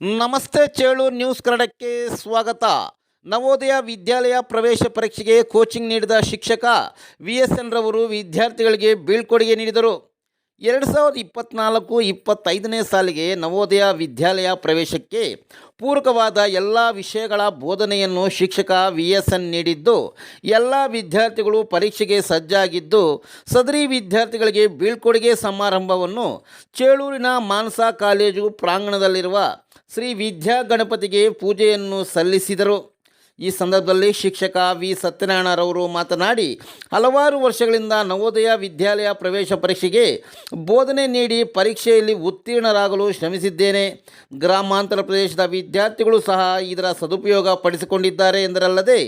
ನಮಸ್ತೆ ಚೇಳು ನ್ಯೂಸ್ ಕನ್ನಡಕ್ಕೆ ಸ್ವಾಗತ. ನವೋದಯ ವಿದ್ಯಾಲಯ ಪ್ರವೇಶ ಪರೀಕ್ಷೆಗೆ ಕೋಚಿಂಗ್ ನೀಡಿದ ಶಿಕ್ಷಕ ವಿ ಎಸ್ ಎನ್ ರವರು ವಿದ್ಯಾರ್ಥಿಗಳಿಗೆ ಬೀಳ್ಕೊಡುಗೆ ನೀಡಿದರು. ಎರಡು ಸಾವಿರದ ಇಪ್ಪತ್ತ್ನಾಲ್ಕು ಇಪ್ಪತ್ತೈದನೇ ಸಾಲಿಗೆ ನವೋದಯ ವಿದ್ಯಾಲಯ ಪ್ರವೇಶಕ್ಕೆ ಪೂರಕವಾದ ಎಲ್ಲ ವಿಷಯಗಳ ಬೋಧನೆಯನ್ನು ಶಿಕ್ಷಕ ವಿ ಎಸ್ ಎನ್ ನೀಡಿದ್ದು, ಎಲ್ಲ ವಿದ್ಯಾರ್ಥಿಗಳು ಪರೀಕ್ಷೆಗೆ ಸಜ್ಜಾಗಿದ್ದು, ಸದರಿ ವಿದ್ಯಾರ್ಥಿಗಳಿಗೆ ಬೀಳ್ಕೊಡುಗೆ ಸಮಾರಂಭವನ್ನು ಚೇಳೂರಿನ ಮಾನಸಾ ಕಾಲೇಜು ಪ್ರಾಂಗಣದಲ್ಲಿರುವ ಶ್ರೀ ವಿದ್ಯಾ ಗಣಪತಿಗೆ ಪೂಜೆಯನ್ನು ಸಲ್ಲಿಸಿದರು. ಈ ಸಂದರ್ಭದಲ್ಲಿ ಶಿಕ್ಷಕ ವಿ. ಸತ್ಯನಾರಾಯಣರವರು ಮಾತನಾಡಿ, ಹಲವಾರು ವರ್ಷಗಳಿಂದ ನವೋದಯ ವಿದ್ಯಾಲಯ ಪ್ರವೇಶ ಪರೀಕ್ಷೆಗೆ ಬೋಧನೆ ನೀಡಿ ಪರೀಕ್ಷೆಯಲ್ಲಿ ಉತ್ತೀರ್ಣರಾಗಲು ಶ್ರಮಿಸಿದ್ದೇನೆ. ಗ್ರಾಮಾಂತರ ಪ್ರದೇಶದ ವಿದ್ಯಾರ್ಥಿಗಳು ಸಹ ಇದರ ಸದುಪಯೋಗ ಪಡಿಸಿಕೊಂಡಿದ್ದಾರೆ ಎಂದರಲ್ಲದೆ,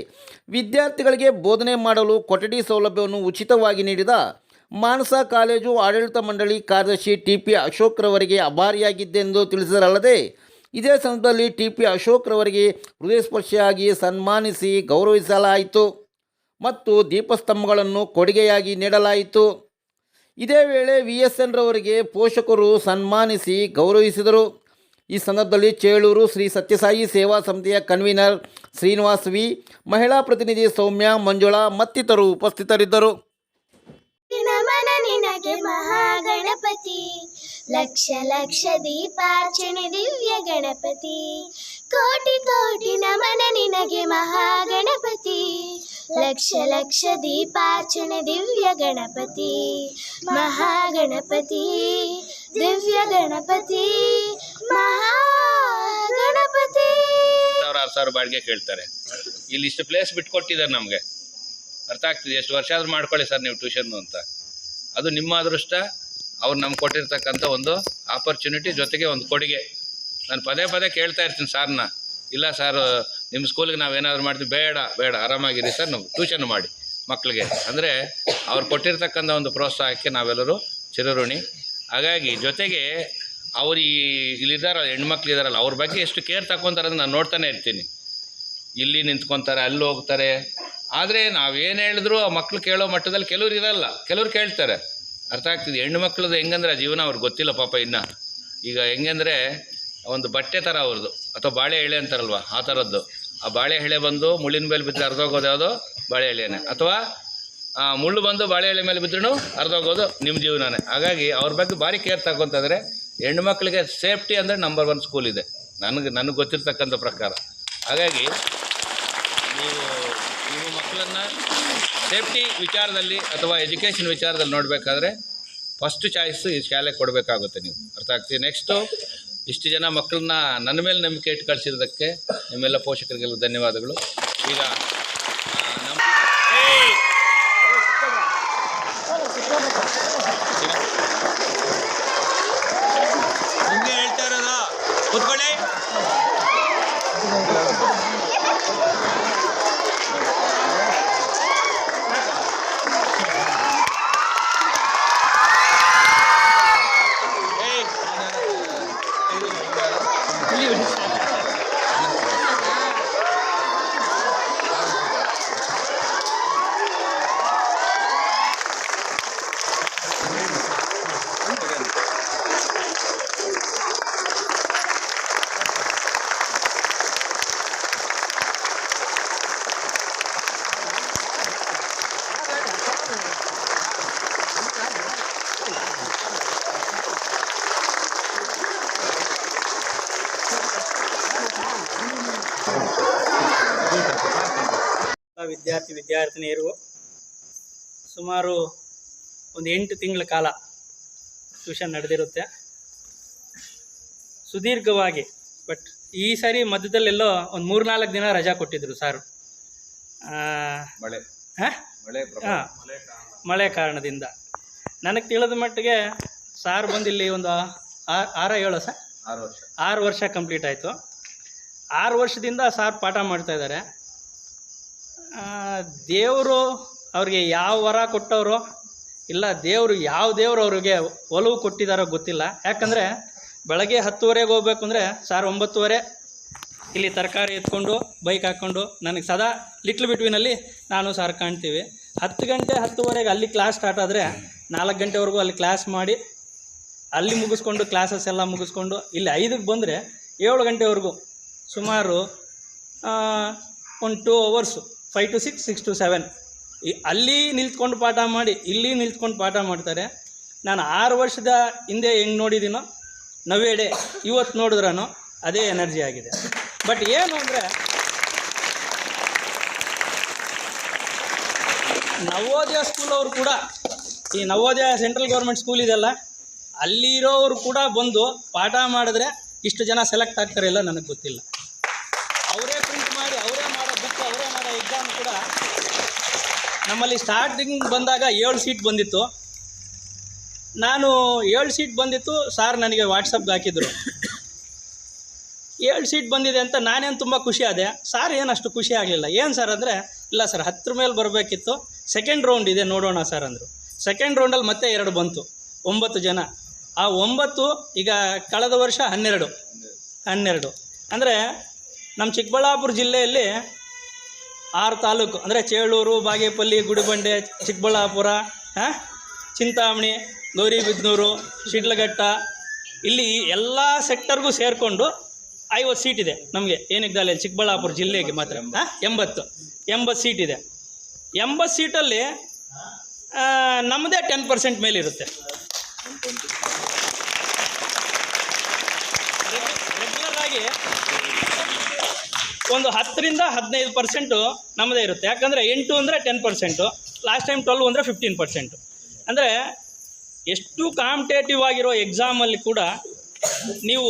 ವಿದ್ಯಾರ್ಥಿಗಳಿಗೆ ಬೋಧನೆ ಮಾಡಲು ಕೊಠಡಿ ಸೌಲಭ್ಯವನ್ನು ಉಚಿತವಾಗಿ ನೀಡಿದ ಮಾನಸ ಕಾಲೇಜು ಆಡಳಿತ ಮಂಡಳಿ ಕಾರ್ಯದರ್ಶಿ ಟಿ. ಪಿ. ಅಶೋಕ್ರವರಿಗೆ ಅಭಾರಿಯಾಗಿದ್ದೆಂದು ತಿಳಿಸಿದರಲ್ಲದೆ ಇದೇ ಸಂದರ್ಭದಲ್ಲಿ ಟಿ ಪಿ ಅಶೋಕ್ರವರಿಗೆ ಹೃದಯಸ್ಪರ್ಶಿಯಾಗಿ ಸನ್ಮಾನಿಸಿ ಗೌರವಿಸಲಾಯಿತು ಮತ್ತು ದೀಪಸ್ತಂಭಗಳನ್ನು ಕೊಡುಗೆಯಾಗಿ ನೀಡಲಾಯಿತು. ಇದೇ ವೇಳೆ ವಿ ಎಸ್ ಎನ್ ರವರಿಗೆ ಪೋಷಕರು ಸನ್ಮಾನಿಸಿ ಗೌರವಿಸಿದರು. ಈ ಸಂದರ್ಭದಲ್ಲಿ ಚೇಳೂರು ಶ್ರೀ ಸತ್ಯಸಾಯಿ ಸೇವಾ ಸಮಿತಿಯ ಕನ್ವೀನರ್ ಶ್ರೀನಿವಾಸ್ ವಿ, ಮಹಿಳಾ ಪ್ರತಿನಿಧಿ ಸೌಮ್ಯ, ಮಂಜುಳಾ ಮತ್ತಿತರರು ಉಪಸ್ಥಿತರಿದ್ದರು. ಲಕ್ಷ ಲಕ್ಷ ದೀಪಾರ್ಚನೆ ದಿವ್ಯ ಗಣಪತಿ. ಕೋಟಿ ಕೋಟಿ ನಮನ ನಿನಗೆ ಮಹಾಗಣಪತಿ. ಲಕ್ಷ ಲಕ್ಷ ದೀಪಾರ್ಚನೆ ದಿವ್ಯ ಗಣಪತಿ. ಮಹಾಗಣಪತಿ, ದಿವ್ಯ ಗಣಪತಿ, ಮಹಾಗಣಪತಿ. ಸಾವಿರ ಆರು ಸಾವಿರ ಬಾಡಿಗೆ ಕೇಳ್ತಾರೆ. ಇಲ್ಲಿ ಇಷ್ಟು ಪ್ಲೇಸ್ ಬಿಟ್ಕೊಟ್ಟಿದ್ದಾರೆ ನಮಗೆ. ಅರ್ಥ ಆಗ್ತಿದೆ, ಎಷ್ಟು ವರ್ಷ ಆದರೂ ಮಾಡ್ಕೊಳ್ಳಿ ಸರ್ ನೀವು ಟ್ಯೂಷನ್ ಅಂತ. ಅದು ನಿಮ್ಮ ಅದೃಷ್ಟ ಅವ್ರು ನಮ್ಗೆ ಕೊಟ್ಟಿರ್ತಕ್ಕಂಥ ಒಂದು ಆಪರ್ಚುನಿಟಿ ಜೊತೆಗೆ ಒಂದು ಕೊಡುಗೆ. ನಾನು ಪದೇ ಪದೇ ಕೇಳ್ತಾ ಇರ್ತೀನಿ ಸಾರ್ನ. ಇಲ್ಲ ಸರ್ ನಿಮ್ಮ ಸ್ಕೂಲಿಗೆ ಏನಾದರೂ ಮಾಡ್ತೀವಿ, ಬೇಡ ಬೇಡ, ಆರಾಮಾಗಿರಿ ಸರ್ ನಾವು ಟ್ಯೂಷನ್ ಮಾಡಿ ಮಕ್ಕಳಿಗೆ ಅಂದರೆ ಅವ್ರು ಕೊಟ್ಟಿರ್ತಕ್ಕಂಥ ಒಂದು ಪ್ರೋತ್ಸಾಹಕ್ಕೆ ನಾವೆಲ್ಲರೂ ಚಿರಋಣಿ. ಹಾಗಾಗಿ ಜೊತೆಗೆ ಅವ್ರು ಈ ಇಲ್ಲಿದ್ದಾರಲ್ಲ ಹೆಣ್ಮಕ್ಳು ಇದ್ದಾರಲ್ಲ, ಅವ್ರ ಬಗ್ಗೆ ಎಷ್ಟು ಕೇರ್ ತಗೊತಾರೆ ಅಂತ ನಾನು ನೋಡ್ತಾನೆ ಇರ್ತೀನಿ. ಇಲ್ಲಿ ನಿಂತ್ಕೊತಾರೆ, ಅಲ್ಲಿ ಹೋಗ್ತಾರೆ. ಆದರೆ ನಾವೇನು ಹೇಳಿದ್ರು ಆ ಮಕ್ಳು ಕೇಳೋ ಮಟ್ಟದಲ್ಲಿ ಕೆಲವ್ರು ಇರಲ್ಲ. ಕೆಲವ್ರು ಕೇಳ್ತಾರೆ. ಅರ್ಥ ಆಗ್ತಿದೆ. ಹೆಣ್ಣು ಮಕ್ಕಳದು ಹೆಂಗಂದ್ರೆ ಜೀವನ ಅವ್ರಿಗೆ ಗೊತ್ತಿಲ್ಲ ಪಾಪ ಇನ್ನು. ಈಗ ಹೆಂಗಂದ್ರೆ ಒಂದು ಬಟ್ಟೆ ಥರ ಅವ್ರದ್ದು. ಅಥವಾ ಬಾಳೆ ಎಳೆ ಅಂತಾರಲ್ವ ಆ ಥರದ್ದು ಆ ಬಾಳೆ ಎಳೆ ಬಂದು ಮುಳ್ಳಿನ ಮೇಲೆ ಬಿದ್ದರೆ ಅರ್ಧೋಗೋದು ಯಾವುದೋ? ಬಾಳೆ ಎಳೆನೇ. ಅಥವಾ ಆ, ಮುಳ್ಳು ಬಂದು ಬಾಳೆ ಎಳೆ ಮೇಲೆ ಬಿದ್ರೂ ಅರ್ಧೋಗೋದು ನಿಮ್ಮ ಜೀವನನೇ. ಹಾಗಾಗಿ ಅವ್ರ ಬಗ್ಗೆ ಭಾರಿ ಕೇರ್ ತಗೊಂತಂದರೆ ಹೆಣ್ಣು ಮಕ್ಕಳಿಗೆ ಸೇಫ್ಟಿ ಅಂದರೆ ನಂಬರ್ ಒನ್ ಸ್ಕೂಲ್ ಇದೆ. ನನಗೆ ನನಗೆ ಗೊತ್ತಿರ್ತಕ್ಕಂಥ ಪ್ರಕಾರ. ಹಾಗಾಗಿ ನೀವು ನೀವು ಮಕ್ಕಳನ್ನು ಸೇಫ್ಟಿ ವಿಚಾರದಲ್ಲಿ ಅಥವಾ ಎಜುಕೇಷನ್ ವಿಚಾರದಲ್ಲಿ ನೋಡಬೇಕಾದ್ರೆ ಫಸ್ಟ್ ಚಾಯ್ಸು ಈ ಶಾಲೆಗೆ ಕೊಡಬೇಕಾಗುತ್ತೆ ನೀವು. ಅರ್ಥ ಆಗ್ತೀವಿ ನೆಕ್ಸ್ಟು ಇಷ್ಟು ಜನ ಮಕ್ಕಳನ್ನ ನನ್ನ ಮೇಲೆ ನಂಬಿಕೆ ಇಟ್ಟು ಕಳಿಸಿರೋದಕ್ಕೆ ನಿಮ್ಮೆಲ್ಲ ಪೋಷಕರಿಗೆಲ್ಲ ಧನ್ಯವಾದಗಳು. ಈಗ ಆ, ನಮ್ಮ ನಿಮ್ಗೆ ಹೇಳ್ತಾ ಇರೋದು ಕೂತ್ಕೊಳ್ಳಿ ಏಯ್, ಎಲ್ಲ ವಿದ್ಯಾರ್ಥಿ ವಿದ್ಯಾರ್ಥಿನಿಯರು ಸುಮಾರು ಒಂದು ಎಂಟು ತಿಂಗಳ ಕಾಲ ಟ್ಯೂಷನ್ ನಡೆದಿರುತ್ತೆ. ಸುದೀರ್ಘವಾಗಿ ಬಟ್ ಈ ಸಾರಿ ಮಧ್ಯದಲ್ಲೆಲ್ಲೋ ಒಂದು ಮೂರು ನಾಲ್ಕು ದಿನ ರಜಾ ಕೊಟ್ಟಿದ್ರು ಸಾರು. ಮಳೆ. ಹಾಂ? ಮಳೆ ಕಾರಣದಿಂದ. ನನಗೆ ತಿಳಿದ ಮಟ್ಟಿಗೆ ಸಾರ್ ಬಂದಿಲ್ಲಿ ಒಂದು ಆ- ಆರ ಏಳು ಸರ್ ಆರು ವರ್ಷ. ಆರು ವರ್ಷ ಕಂಪ್ಲೀಟ್ ಆಯಿತು. ಆರು ವರ್ಷದಿಂದ ಸಾರ್ ಪಾಠ ಮಾಡ್ತಾ ಇದ್ದಾರೆ. ದೇವರು ಅವ್ರಿಗೆ ಯಾವ ವರ ಕೊಟ್ಟವರು? ಇಲ್ಲ, ದೇವರು ಯಾವ ದೇವರು ಅವ್ರಿಗೆ ಒಲವು ಕೊಟ್ಟಿದ್ದಾರೋ ಗೊತ್ತಿಲ್ಲ. ಯಾಕಂದರೆ ಬೆಳಗ್ಗೆ ಹತ್ತುವರೆಗೆ ಹೋಗ್ಬೇಕು ಅಂದರೆ ಸಾರ್ ಒಂಬತ್ತುವರೆ ಇಲ್ಲಿ ತರಕಾರಿ ಎತ್ಕೊಂಡು, ಬೈಕ್ ಹಾಕ್ಕೊಂಡು ನನಗೆ ಸದಾ ಲಿಟ್ಲ್ ಬಿಟ್ವಿನಲ್ಲಿ ನಾನು ಸಾರ್ ಕಾಣ್ತೀವಿ. ಹತ್ತು ಗಂಟೆ ಹತ್ತುವರೆಗೆ ಅಲ್ಲಿ ಕ್ಲಾಸ್ ಸ್ಟಾರ್ಟ್ ಆದರೆ ನಾಲ್ಕು ಗಂಟೆವರೆಗೂ ಅಲ್ಲಿ ಕ್ಲಾಸ್ ಮಾಡಿ, ಅಲ್ಲಿ ಮುಗಿಸ್ಕೊಂಡು, ಕ್ಲಾಸಸ್ ಎಲ್ಲ ಮುಗಿಸ್ಕೊಂಡು, ಇಲ್ಲಿ ಐದಕ್ಕೆ ಬಂದರೆ ಏಳು ಗಂಟೆವರೆಗೂ ಸುಮಾರು ಒಂದು two hours five to six six to seven ಅಲ್ಲಿ ನಿಲ್ತ್ಕೊಂಡು ಪಾಠ ಮಾಡಿ, ಇಲ್ಲಿ ನಿಲ್ತ್ಕೊಂಡು ಪಾಠ ಮಾಡ್ತಾರೆ. ನಾನು ಆರು ವರ್ಷದ ಹಿಂದೆ ಹೆಂಗೆ ನೋಡಿದ್ದೀನೋ ನವೇಡೆ ಇವತ್ತು ನೋಡಿದ್ರೂ ಅದೇ ಎನರ್ಜಿ ಆಗಿದೆ. ಬಟ್ ಏನು ಅಂದರೆ, ನವೋದಯ ಸ್ಕೂಲ್ ಅವರು ಕೂಡ, ಈ ನವೋದಯ ಸೆಂಟ್ರಲ್ ಗೌರ್ಮೆಂಟ್ ಸ್ಕೂಲ್ ಇದೆಲ್ಲ ಅಲ್ಲಿರೋರು ಕೂಡ ಬಂದು ಪಾಠ ಮಾಡಿದ್ರೆ ಇಷ್ಟು ಜನ ಸೆಲೆಕ್ಟ್ ಆಗ್ತಾರೆ ಇಲ್ಲ ನನಗೆ ಗೊತ್ತಿಲ್ಲ ಅವರೇ ಪ್ರಿಂಟ್ ಮಾಡಿ ಅವರೇ ಮಾಡೋ ಅವರೇ ಎಕ್ಸಾಮ್ ಕೂಡ ನಮ್ಮಲ್ಲಿ ಸ್ಟಾರ್ಟಿಂಗ್ ಬಂದಾಗ ಏಳು ಸೀಟ್ ಬಂದಿತ್ತು. ನಾನು ಏಳು ಸೀಟ್ ಬಂದಿತ್ತು ಸಾರ್ ನನಗೆ ವಾಟ್ಸಪ್ಗೆ ಹಾಕಿದರು. ಏಳು ಸೀಟ್ ಬಂದಿದೆ ಅಂತ ನಾನೇನು ತುಂಬ ಖುಷಿ ಆದೆ. ಸಾರ್ ಏನಷ್ಟು ಖುಷಿ ಆಗಲಿಲ್ಲ. ಏನು ಸರ್ ಅಂದರೆ, ಇಲ್ಲ ಸರ್ ಹತ್ತರ ಮೇಲೆ ಬರಬೇಕಿತ್ತು. ಸೆಕೆಂಡ್ ರೌಂಡ್ ಇದೆ, ನೋಡೋಣ ಸರ್ ಅಂದರು. ಸೆಕೆಂಡ್ ರೌಂಡಲ್ಲಿ ಮತ್ತೆ ಎರಡು ಬಂತು. ಒಂಬತ್ತು ಜನ. ಆ ಒಂಬತ್ತು, ಈಗ ಕಳೆದ ವರ್ಷ ಹನ್ನೆರಡು. ಹನ್ನೆರಡು. ಅಂದರೆ, ನಮ್ಮ ಚಿಕ್ಕಬಳ್ಳಾಪುರ ಜಿಲ್ಲೆಯಲ್ಲಿ ಆರು ತಾಲೂಕು, ಅಂದರೆ ಚೇಳೂರು, ಬಾಗೇಪಲ್ಲಿ, ಗುಡಿಬಂಡೆ, ಚಿಕ್ಕಬಳ್ಳಾಪುರ, ಹಾಂ? ಚಿಂತಾಮಣಿ, ಗೌರಿಬಿದನೂರು, ಶಿಡ್ಲಘಟ್ಟ. ಇಲ್ಲಿ ಎಲ್ಲ ಸೆಕ್ಟರ್ಗೂ ಸೇರಿಕೊಂಡು ಐವತ್ತು ಸೀಟ್ ಇದೆ ನಮಗೆ. ಏನಿಗ್ದಾಲೆ ಚಿಕ್ಕಬಳ್ಳಾಪುರ ಜಿಲ್ಲೆಗೆ ಮಾತ್ರ. ಎಂಬತ್ತು. ಎಂಬತ್ತು ಸೀಟ್ ಇದೆ. ಎಂಬತ್ತು ಸೀಟಲ್ಲಿ ನಮ್ಮದೇ ಟೆನ್ ಪರ್ಸೆಂಟ್ ಮೇಲಿರುತ್ತೆ. ಒಂದು ಹತ್ತರಿಂದ ಹದಿನೈದು ಪರ್ಸೆಂಟು ನಮ್ಮದೇ ಇರುತ್ತೆ. ಯಾಕಂದರೆ ಎಂಟು ಅಂದರೆ ten percent last time twelve ಅಂದರೆ ಫಿಫ್ಟೀನ್ ಪರ್ಸೆಂಟು. ಅಂದರೆ ಎಷ್ಟು ಕಾಂಪಿಟೇಟಿವ್ ಆಗಿರೋ ಎಕ್ಸಾಮಲ್ಲಿ ಕೂಡ ನೀವು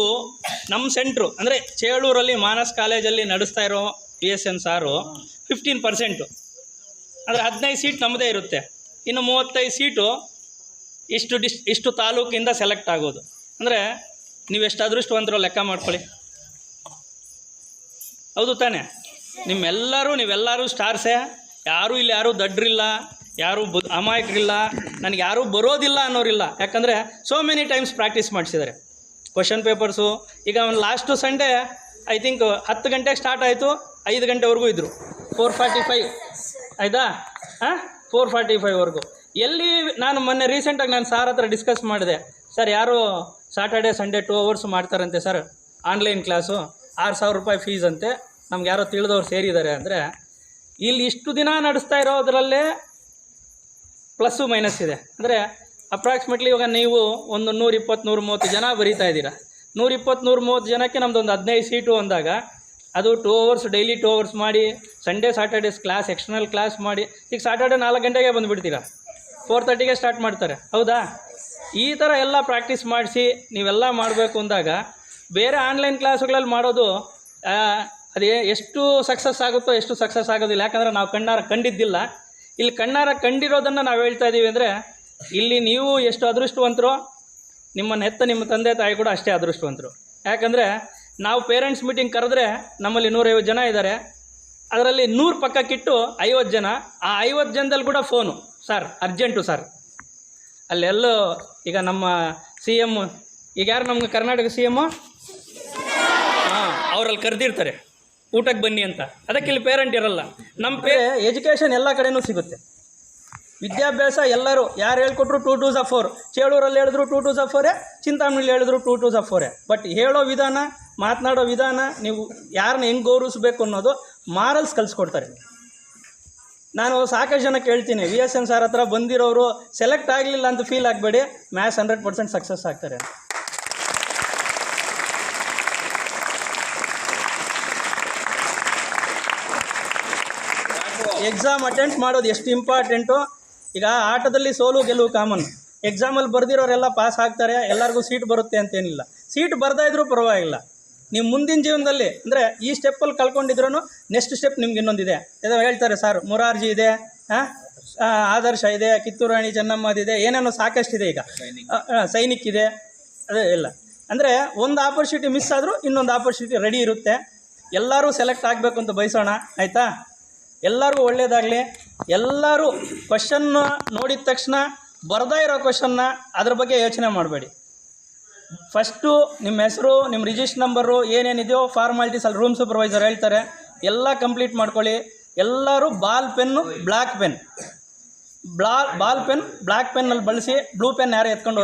ನಮ್ಮ ಸೆಂಟ್ರು ಅಂದರೆ ಚೇಳೂರಲ್ಲಿ ಮಾನಸ್ ಕಾಲೇಜಲ್ಲಿ ನಡೆಸ್ತಾ ಇರೋ P S N sir fifteen percent. ಅಂದರೆ ಹದಿನೈದು ಸೀಟ್ ನಮ್ಮದೇ ಇರುತ್ತೆ. ಇನ್ನು ಮೂವತ್ತೈದು ಸೀಟು ಇಷ್ಟು ಡಿಸ್ ಇಷ್ಟು ತಾಲೂಕಿಂದ ಸೆಲೆಕ್ಟ್ ಆಗೋದು. ಅಂದರೆ ನೀವು ಎಷ್ಟು ಅದೃಷ್ಟವಂತರೋ ಲೆಕ್ಕ ಮಾಡ್ಕೊಳ್ಳಿ. ಹೌದು ತಾನೇ. ನಿಮ್ಮೆಲ್ಲರೂ, ನೀವೆಲ್ಲರೂ ಸ್ಟಾರ್ಸೇ ಯಾರೂ ಇಲ್ಲಿ ಯಾರೂ ದಡ್ರಿಲ್ಲ, ಯಾರೂ ಬ ಅಮಾಯಕರಿಲ್ಲ, ನನಗೆ ಯಾರೂ ಬರೋದಿಲ್ಲ ಅನ್ನೋರಿಲ್ಲ. ಯಾಕಂದರೆ ಸೋ ಮೆನಿ ಟೈಮ್ಸ್ ಪ್ರಾಕ್ಟೀಸ್ ಮಾಡಿಸಿದ್ದಾರೆ ಕ್ವಶನ್ ಪೇಪರ್ಸು ಈಗ ಒಂದು ಲಾಸ್ಟು ಸಂಡೇ ಐ ಥಿಂಕ್ ಹತ್ತು ಗಂಟೆಗೆ ಸ್ಟಾರ್ಟ್ ಆಯಿತು, ಐದು ಗಂಟೆವರೆಗೂ ಇದ್ದರು ಫೋರ್ ಫಾರ್ಟಿ ಫೈವ್ ಆಯಿತಾ? ಹಾಂ ಫೋರ್ ಫಾರ್ಟಿ ಫೈವ್ವರೆಗೂ ಎಲ್ಲಿ ನಾನು ಮೊನ್ನೆ ರೀಸೆಂಟಾಗಿ ನಾನು ಸಾರ್ ಹತ್ರ ಡಿಸ್ಕಸ್ ಮಾಡಿದೆ. ಸರ್, ಯಾರು ಸಾಟರ್ಡೆ ಸಂಡೇ ಟೂ ಅವರ್ಸ್ ಮಾಡ್ತಾರಂತೆ ಸರ್? ಆನ್ಲೈನ್ ಕ್ಲಾಸು ಆರು ಸಾವಿರ ರೂಪಾಯಿ ಫೀಸ್ ಅಂತೆ. ನಮ್ಗೆ ಯಾರೋ ತಿಳಿದವ್ರು ಸೇರಿದ್ದಾರೆ ಅಂದರೆ, ಇಲ್ಲಿ ಇಷ್ಟು ದಿನ ನಡೆಸ್ತಾ ಇರೋದರಲ್ಲೇ ಪ್ಲಸ್ಸು ಮೈನಸ್ ಇದೆ. ಅಂದರೆ ಅಪ್ರಾಕ್ಸಿಮೇಟ್ಲಿ ಇವಾಗ ನೀವು ಒಂದು ನೂರಿಪ್ಪತ್ತು ನೂರು ಮೂವತ್ತು ಜನ ಬರೀತಾ ಇದ್ದೀರಾ. ನೂರಿಪ್ಪತ್ತು ನೂರು ಮೂವತ್ತು ಜನಕ್ಕೆ ನಮ್ದು ಒಂದು ಹದಿನೈದು ಸೀಟು ಅಂದಾಗ ಅದು two hours daily two hours ಮಾಡಿ Sunday Saturdays class external class ಮಾಡಿ, ಈಗ ಸಾಟರ್ಡೆ ನಾಲ್ಕು ಗಂಟೆಗೆ ಬಂದುಬಿಡ್ತೀರಾ? ಫೋರ್ ತರ್ಟಿಗೆ ಸ್ಟಾರ್ಟ್ ಮಾಡ್ತಾರೆ. ಹೌದಾ? ಈ ಥರ ಎಲ್ಲ ಪ್ರಾಕ್ಟೀಸ್ ಮಾಡಿಸಿ ನೀವೆಲ್ಲ ಮಾಡಬೇಕು ಅಂದಾಗ ಬೇರೆ ಆನ್ಲೈನ್ ಕ್ಲಾಸುಗಳಲ್ಲಿ ಮಾಡೋದು ಅದೇ ಎಷ್ಟು ಸಕ್ಸಸ್ ಆಗುತ್ತೋ ಎಷ್ಟು ಸಕ್ಸಸ್ ಆಗೋದಿಲ್ಲ. ಯಾಕಂದರೆ ನಾವು ಕಣ್ಣಾರ ಕಂಡಿದ್ದಿಲ್ಲ. ಇಲ್ಲಿ ಕಣ್ಣಾರ ಕಂಡಿರೋದನ್ನು ನಾವು ಹೇಳ್ತಾ ಇದ್ದೀವಿ ಅಂದರೆ, ಇಲ್ಲಿ ನೀವು ಎಷ್ಟು ಅದೃಷ್ಟವಂತರು ನಿಮ್ಮನ್ನು ಹೆತ್ತ ನಿಮ್ಮ ತಂದೆ ತಾಯಿ ಕೂಡ ಅಷ್ಟೇ ಅದೃಷ್ಟವಂತರು. ಯಾಕಂದರೆ, ನಾವು ಪೇರೆಂಟ್ಸ್ ಮೀಟಿಂಗ್ ಕರೆದ್ರೆ ನಮ್ಮಲ್ಲಿ ನೂರೈವತ್ತು ಜನ ಇದ್ದಾರೆ. ಅದರಲ್ಲಿ ನೂರು ಪಕ್ಕಕ್ಕಿಟ್ಟು ಐವತ್ತು ಜನ, ಆ ಐವತ್ತು ಜನದಲ್ಲಿ ಕೂಡ ಫೋನು ಸರ್ ಅರ್ಜೆಂಟು ಸರ್ ಅಲ್ಲೆಲ್ಲೋ ಈಗ ನಮ್ಮ ಸಿ ಎಂ ಈಗ ಯಾರು ನಮ್ಗೆ ಕರ್ನಾಟಕ ಸಿ ಎಮ್ಮು ಅವರಲ್ಲಿ ಕರೆದಿರ್ತಾರೆ, ಊಟಕ್ಕೆ ಬನ್ನಿ ಅಂತ. ಅದಕ್ಕೆ ಇಲ್ಲಿ ಪೇರೆಂಟ್ ಇರಲ್ಲ. ನಮ್ಮ ಪೇ ಎಜುಕೇಷನ್ ಎಲ್ಲ ಕಡೆನೂ ಸಿಗುತ್ತೆ. ವಿದ್ಯಾಭ್ಯಾಸ ಎಲ್ಲರೂ, ಯಾರು ಹೇಳ್ಕೊಟ್ರು ಟೂ ಟೂ ಝ ಫೋರ್ ಚೇಳೂರಲ್ಲಿ ಹೇಳಿದ್ರು ಟೂ ಟೂ ಝ ಫೋರೇ ಚಿಂತಾಮಣಿಲಿ ಹೇಳಿದ್ರು ಟೂ ಟೂ ಝ ಫೋರೇ ಬಟ್ ಹೇಳೋ ವಿಧಾನ, ಮಾತನಾಡೋ ವಿಧಾನ, ನೀವು ಯಾರನ್ನ ಹೆಂಗೆ ಗೌರವಿಸ್ಬೇಕು ಅನ್ನೋದು ಮಾರಲ್ಸ್ ಕಲಿಸ್ಕೊಡ್ತಾರೆ. ನಾನು ಸಾಕಷ್ಟು ಜನ ಕೇಳ್ತೀನಿ ವಿ ಎಸ್ ಎನ್ ಸರ್ ಹತ್ರ ಬಂದಿರೋರು ಸೆಲೆಕ್ಟ್ ಆಗಲಿಲ್ಲ ಅಂತ ಫೀಲ್ ಆಗಬೇಡಿ ಮ್ಯಾಥ್ಸ್ ಹಂಡ್ರೆಡ್ ಪರ್ಸೆಂಟ್ ಸಕ್ಸಸ್ ಆಗ್ತಾರೆ ಎಕ್ಸಾಮ್ ಅಟೆಂಡ್ ಮಾಡೋದು ಎಷ್ಟು ಇಂಪಾರ್ಟೆಂಟು ಈಗ ಆಟದಲ್ಲಿ ಸೋಲು ಗೆಲುವು ಕಾಮನ್ ಎಕ್ಸಾಮಲ್ಲಿ ಬರೆದಿರೋರೆಲ್ಲ ಪಾಸ್ ಆಗ್ತಾರೆ ಎಲ್ಲರಿಗೂ ಸೀಟ್ ಬರುತ್ತೆ ಅಂತೇನಿಲ್ಲ. ಸೀಟ್ ಬರ್ತಾ ಇದ್ರೂ ಪರವಾಗಿಲ್ಲ. ನೀವು ಮುಂದಿನ ಜೀವನದಲ್ಲಿ ಅಂದರೆ ಈ ಸ್ಟೆಪ್ಪಲ್ಲಿ ಕಳ್ಕೊಂಡಿದ್ರೂ ನೆಕ್ಸ್ಟ್ ಸ್ಟೆಪ್ ನಿಮ್ಗೆ ಇನ್ನೊಂದಿದೆ. ಏನೋ ಹೇಳ್ತಾರೆ ಸರ್ ಮೊರಾರ್ಜಿ ಇದೆ ಹಾಂ ಆದರ್ಶ ಇದೆ ಕಿತ್ತೂರು ರಾಣಿ ಚೆನ್ನಮ್ಮದಿದೆ ಏನೇನೋ ಸಾಕಷ್ಟಿದೆ ಈಗ. ಸೈನಿಕ್. ಇದೆ ಅದೇ ಇಲ್ಲ. ಅಂದರೆ ಒಂದು ಆಪರ್ಚುನಿಟಿ ಮಿಸ್ ಆದರೂ ಇನ್ನೊಂದು ಆಪರ್ಚುನಿಟಿ ರೆಡಿ ಇರುತ್ತೆ. ಎಲ್ಲರೂ ಸೆಲೆಕ್ಟ್ ಆಗಬೇಕು ಅಂತ ಬಯಸೋಣ ಆಯಿತಾ? ಎಲ್ಲರಿಗೂ ಒಳ್ಳೆಯದಾಗಲಿ ಎಲ್ಲರೂ ಕ್ವಶನ್ನ ನೋಡಿದ ತಕ್ಷಣ, ಬರ್ದೇ ಇರೋ ಕ್ವಶನ್ನ ಅದ್ರ ಬಗ್ಗೆ ಯೋಚನೆ ಮಾಡಬೇಡಿ. ಫಸ್ಟು ನಿಮ್ಮ ಹೆಸರು ನಿಮ್ಮ ರಿಜಿಸ್ಟ್ರ್ ನಂಬರು ಏನೇನಿದೆಯೋ ಫಾರ್ಮಾಲಿಟೀಸ್ ಅಲ್ಲಿ ರೂಮ್ ಸೂಪರ್ವೈಸರ್ ಹೇಳ್ತಾರೆ. ಎಲ್ಲ ಕಂಪ್ಲೀಟ್ ಮಾಡ್ಕೊಳ್ಳಿ. ಎಲ್ಲರೂ ball pen black pen black ball pen black ಪೆನ್ನಲ್ಲಿ ಬಳಸಿ ಬ್ಲೂ ಪೆನ್ ಯಾರು ಎತ್ಕೊಂಡು